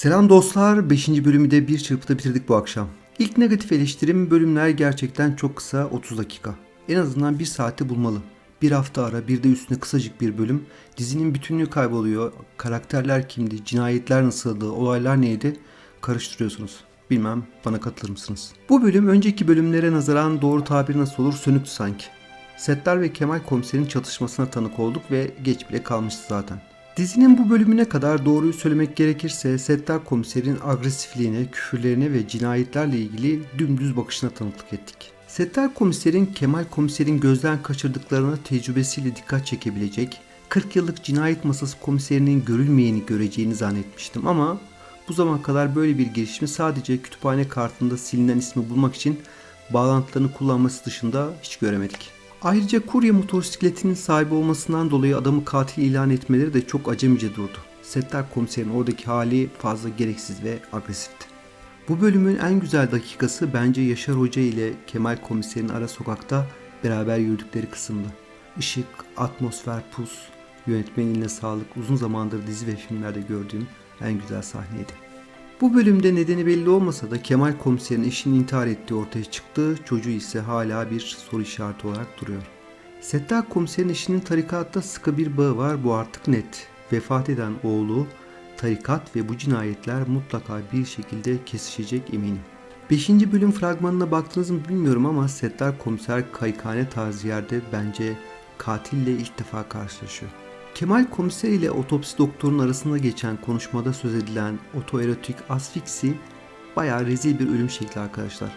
Selam dostlar. 5. bölümü de bir çırpıda bitirdik bu akşam. İlk negatif eleştirim bölümler gerçekten çok kısa 30 dakika. En azından bir saati bulmalı. Bir hafta ara bir de üstüne kısacık bir bölüm. Dizinin bütünlüğü kayboluyor. Karakterler kimdi, cinayetler nasıldı, olaylar neydi karıştırıyorsunuz. Bilmem bana katılır mısınız? Bu bölüm önceki bölümlere nazaran doğru tabir nasıl olur sönüktü sanki. Settar ve Kemal komiserin çatışmasına tanık olduk ve geç bile kalmıştı zaten. Dizinin bu bölümüne kadar doğruyu söylemek gerekirse Settar komiserin agresifliğine, küfürlerine ve cinayetlerle ilgili dümdüz bakışına tanıklık ettik. Settar komiserin Kemal komiserin gözden kaçırdıklarına tecrübesiyle dikkat çekebilecek, 40 yıllık cinayet masası komiserinin görülmeyeni göreceğini zannetmiştim ama bu zamana kadar böyle bir girişimi sadece kütüphane kartında silinen ismi bulmak için bağlantılarını kullanması dışında hiç göremedik. Ayrıca kurye motosikletinin sahibi olmasından dolayı adamı katil ilan etmeleri de çok acemice durdu. Settar komiserin oradaki hali fazla gereksiz ve agresifti. Bu bölümün en güzel dakikası bence Yaşar Hoca ile Kemal komiserin ara sokakta beraber yürüdükleri kısımdı. Işık, atmosfer, pus, yönetmenin sağlık uzun zamandır dizi ve filmlerde gördüğüm en güzel sahneydi. Bu bölümde nedeni belli olmasa da Kemal komiserin eşinin intihar ettiği ortaya çıktı, çocuğu ise hala bir soru işareti olarak duruyor. Settar komiserin eşinin tarikatta sıkı bir bağı var bu artık net. Vefat eden oğlu, tarikat ve bu cinayetler mutlaka bir şekilde kesişecek eminim. 5. bölüm fragmanına baktınız mı bilmiyorum ama Settar komiser kayıkhane tarzı yerde bence katille ilk defa karşılaşıyor. Kemal komiser ile otopsi doktorunun arasında geçen konuşmada söz edilen otoerotik asfiksi bayağı rezil bir ölüm şekli arkadaşlar.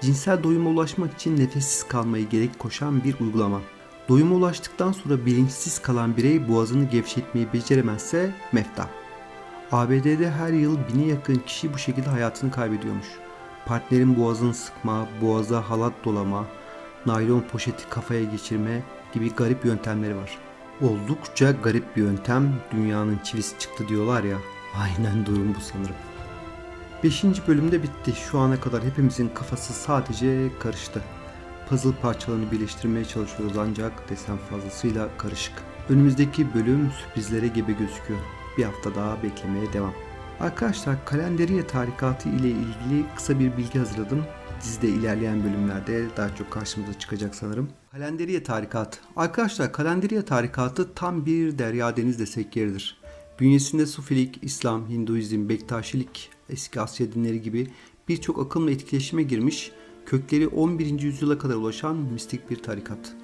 Cinsel doyuma ulaşmak için nefessiz kalmayı gerek koşan bir uygulama. Doyuma ulaştıktan sonra bilinçsiz kalan birey boğazını gevşetmeyi beceremezse mefta. ABD'de her yıl bine yakın kişi bu şekilde hayatını kaybediyormuş. Partnerin boğazını sıkma, boğaza halat dolama, naylon poşeti kafaya geçirme gibi garip yöntemleri var. Oldukça garip bir yöntem. Dünyanın çivisi çıktı diyorlar ya. Aynen durum bu sanırım. 5. bölümde bitti. Şu ana kadar hepimizin kafası sadece karıştı. Puzzle parçalarını birleştirmeye çalışıyoruz ancak desen fazlasıyla karışık. Önümüzdeki bölüm sürprizlere gebe gözüküyor. Bir hafta daha beklemeye devam. Arkadaşlar kalenderiye tarikatı ile ilgili kısa bir bilgi hazırladım. Dizide ilerleyen bölümlerde daha çok karşımıza çıkacak sanırım. Kalenderiye Tarikat. Arkadaşlar Kalenderiye Tarikatı tam bir derya deniz desek yeridir. Bünyesinde Sufilik, İslam, Hinduizm, Bektaşilik, eski Asya dinleri gibi birçok akımla etkileşime girmiş, kökleri 11. yüzyıla kadar ulaşan mistik bir tarikat.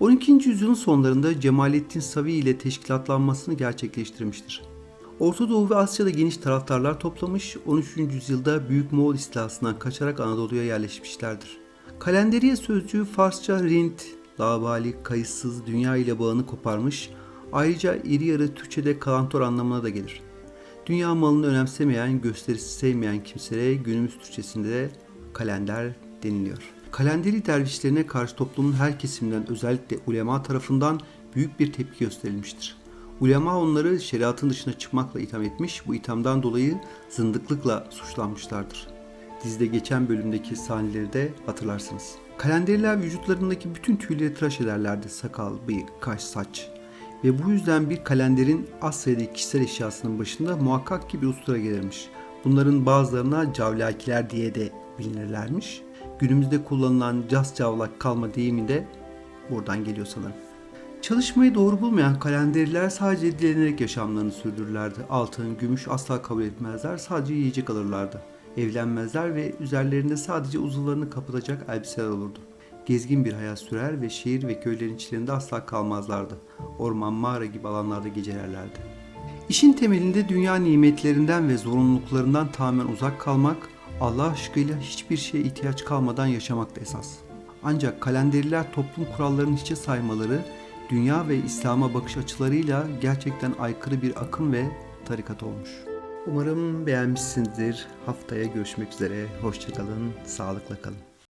12. yüzyılın sonlarında Cemalettin Savi ile teşkilatlanmasını gerçekleştirmiştir. Orta Doğu ve Asya'da geniş taraftarlar toplamış, 13. yüzyılda Büyük Moğol istilasından kaçarak Anadolu'ya yerleşmişlerdir. Kalenderiye sözcüğü Farsça rint, labali, kayıtsız, dünya ile bağını koparmış, ayrıca iri yarı Türkçe'de kalantor anlamına da gelir. Dünya malını önemsemeyen, gösterisi sevmeyen kimselere günümüz Türkçesinde de kalender deniliyor. Kalenderi dervişlerine karşı toplumun her kesiminden özellikle ulema tarafından büyük bir tepki gösterilmiştir. Ulema onları şeriatın dışına çıkmakla itham etmiş, bu ithamdan dolayı zındıklıkla suçlanmışlardır. Dizide geçen bölümdeki sahneleri de hatırlarsınız. Kalenderiler vücutlarındaki bütün tüyleri tıraş ederlerdi. Sakal, bıyık, kaş, saç. Ve bu yüzden bir kalenderin az sayıdaki kişisel eşyasının başında muhakkak ki bir ustura gelirmiş. Bunların bazılarına cavlakiler diye de bilinirlermiş. Günümüzde kullanılan cas cavlak kalma deyimi de buradan geliyor sanırım. Çalışmayı doğru bulmayan kalenderiler sadece dilenerek yaşamlarını sürdürürlerdi. Altın, gümüş asla kabul etmezler, sadece yiyecek alırlardı. Evlenmezler ve üzerlerinde sadece uzuvlarını kapatacak elbiseler olurdu. Gezgin bir hayat sürer ve şehir ve köylerin içlerinde asla kalmazlardı. Orman, mağara gibi alanlarda gecelerlerdi. İşin temelinde dünya nimetlerinden ve zorunluluklarından tamamen uzak kalmak, Allah aşkıyla hiçbir şeye ihtiyaç kalmadan yaşamakta esas. Ancak kalenderiler toplum kurallarını hiçe saymaları, dünya ve İslam'a bakış açılarıyla gerçekten aykırı bir akım ve tarikat olmuş. Umarım beğenmişsinizdir. Haftaya görüşmek üzere. Hoşçakalın, sağlıkla kalın.